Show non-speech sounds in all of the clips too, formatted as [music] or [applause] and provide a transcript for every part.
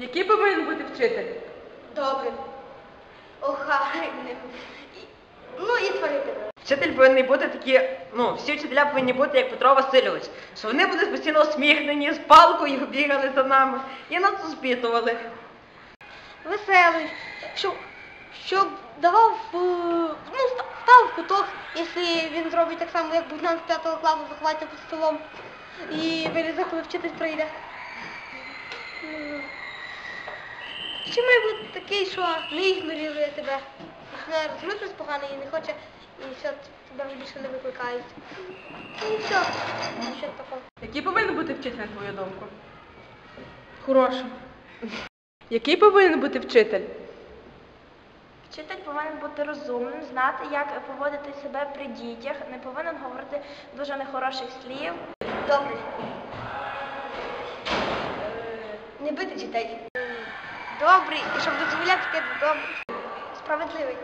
Який повинен бути вчитель? Добрим, охайним. І- Ну і творителем. Вчитель повинен бути такі, ну, всі вчителя повинні бути, як Петро Васильович, що вони були постійно усміхнені, з палкою бігали за нами і нас успітували. Веселий, щоб, щоб давав е, ну, ста- став в куток, якщо він зробить так само, як Богдан з 5 класу заховається під столом і вилізе, коли вчитель прийде. Ще має бути такий, що не ігнорує тебе. Розуміє щось погане і не хоче, і все, тебе вже більше не викликають. І все. Що такого. Який повинен бути вчитель, на твою думку? Хороший. [laughs] Який повинен бути вчитель? Вчитель повинен бути розумним, знати, як поводити себе при дітях, не повинен говорити дуже нехороших слів. Добрий. Не бити дітей. Добрий, і щоб дозволяти таке добрий. Справедливий.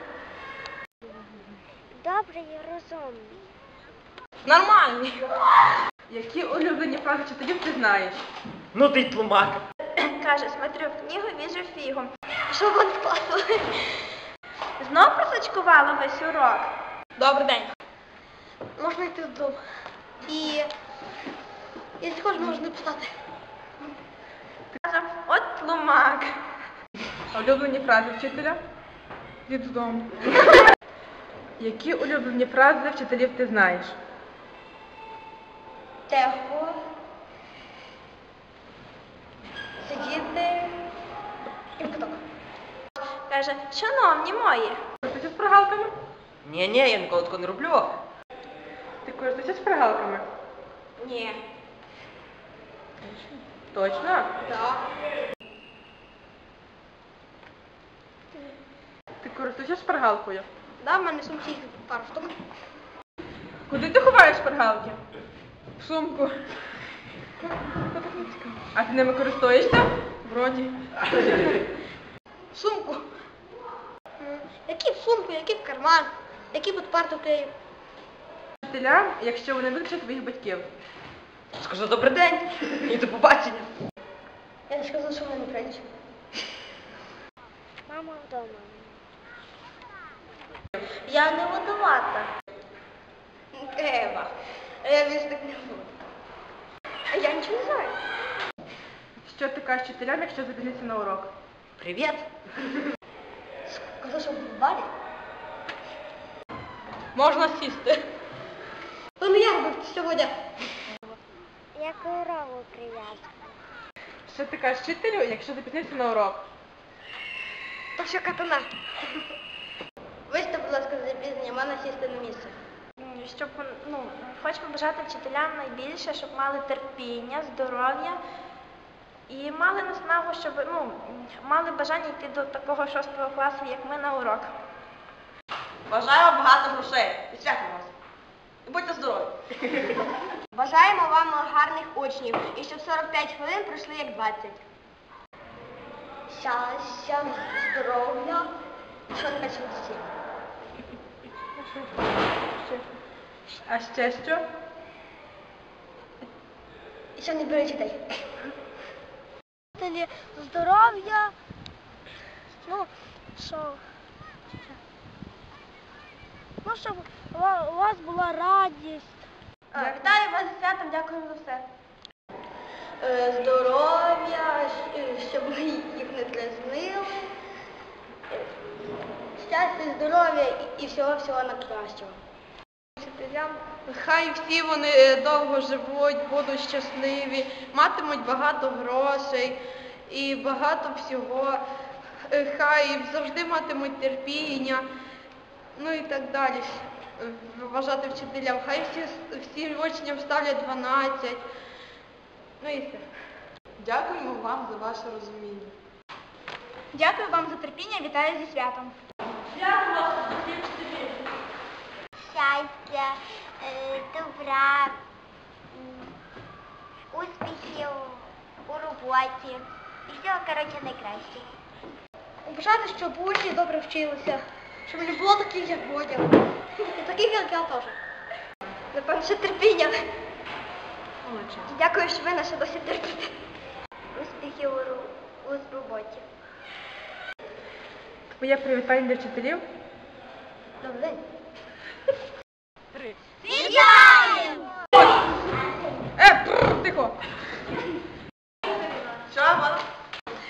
Добрий і розумний. Нормальний. Які улюблені фрази вчителів ти знаєш? Ну ти й тлумак. Каже, смотрю в книгу, віжу фігу. Що вон з класу? Знов просочкувала весь урок. Добрий день. Можна йти додому. І якщо хочеш, можна писати. Каже, от тлумак. Улюблені фрази вчителя? Від. Які улюблені фрази вчителів ти знаєш? Тихо. Сидіти. І в куток. Каже, шановні мої, Користуйся шпаргалками? Ні, ні, я ніколи такого не роблю. Ти користуйся шпаргалками? ні. Точно? Так. Ти користуйся шпаргалкою? Да, в мене сумці їх пару штук. Куди ти ховаєш шпаргалки? В сумку. А ти ними користуєшся? Вроді. Сумку. Які в сумку, які в карман, які під парту клею. Вчителям, якщо вони виключать твоїх батьків. Скажу добрий день і до побачення. Я не сказала, що вони не прийдуть. Мама вдома. Я не винувата. Ева. Я більше так не буду. А я нічого не знаю. Що ти кажеш вчителям, якщо запізниться на урок? Привіт. Казав, що в барі. Можна сісти. Не я робив сьогодні. Я корову прив'язку. Що ти кажеш вчителю, якщо запізниться на урок? То що катана. Вийшли, будь ласка, за запізнення, мене сісти на місце. Щоб ну, хочу побажати вчителям найбільше, щоб мали терпіння, здоров'я і мали наснагу, щоб ну, мали бажання йти до такого шостого класу, як ми на урок. Бажаю вам багато грошей. І свято вас. І будьте здорові. [laughs] Бажаємо вам гарних учнів і щоб 45 хвилин пройшли як 20. Щастя, здоров'я. Що не кажуть всі? А ще що? Що не дітей. Здоров'я. Ну, що? Ну, щоб у вас була радість. А, Вітаю вас зі святом, дякуємо за все. Е, Здоров'я, е, щоб ми їх не дразнили. Щастя, здоров'я і, всього-всього найкращого. Вчителям. Хай всі вони е, довго живуть, будуть щасливі, матимуть багато грошей і багато всього. Е, Хай завжди матимуть терпіння, ну і так далі. Е, Вважати вчителям. Хай всі, всі учням ставлять 12. Ну і все. Дякуємо вам за ваше розуміння. Дякую вам за терпіння, вітаю зі святом. щастя, е, добра, успіхів у роботі. І всього, коротше, найкращого. Бажати, щоб учні добре вчилися, щоб не було таких, як Бодя. І таких, як я теж. Напевно, ще терпіння. Дякую, що ви нас ще досі терпите. Успіхів у роботі. Твоє привітання для вчителів? Добрий день. Вітаємо! Е, пррр, тихо. Що, вона?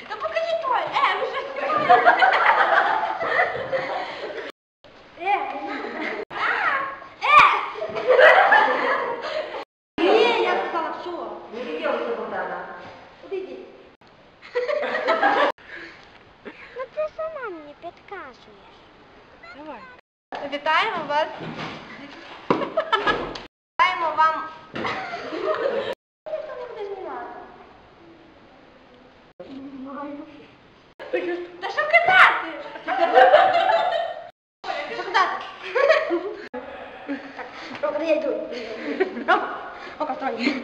Та покажи той, е, вже. Ні, я сказала, що? Не відділися, Богдана. Одійди. Ну ти сама мені підказуєш. Вітаємо вас. Вітаємо вам. Та що казати? Що казати? Так, добре, я йду. Пока, вставай.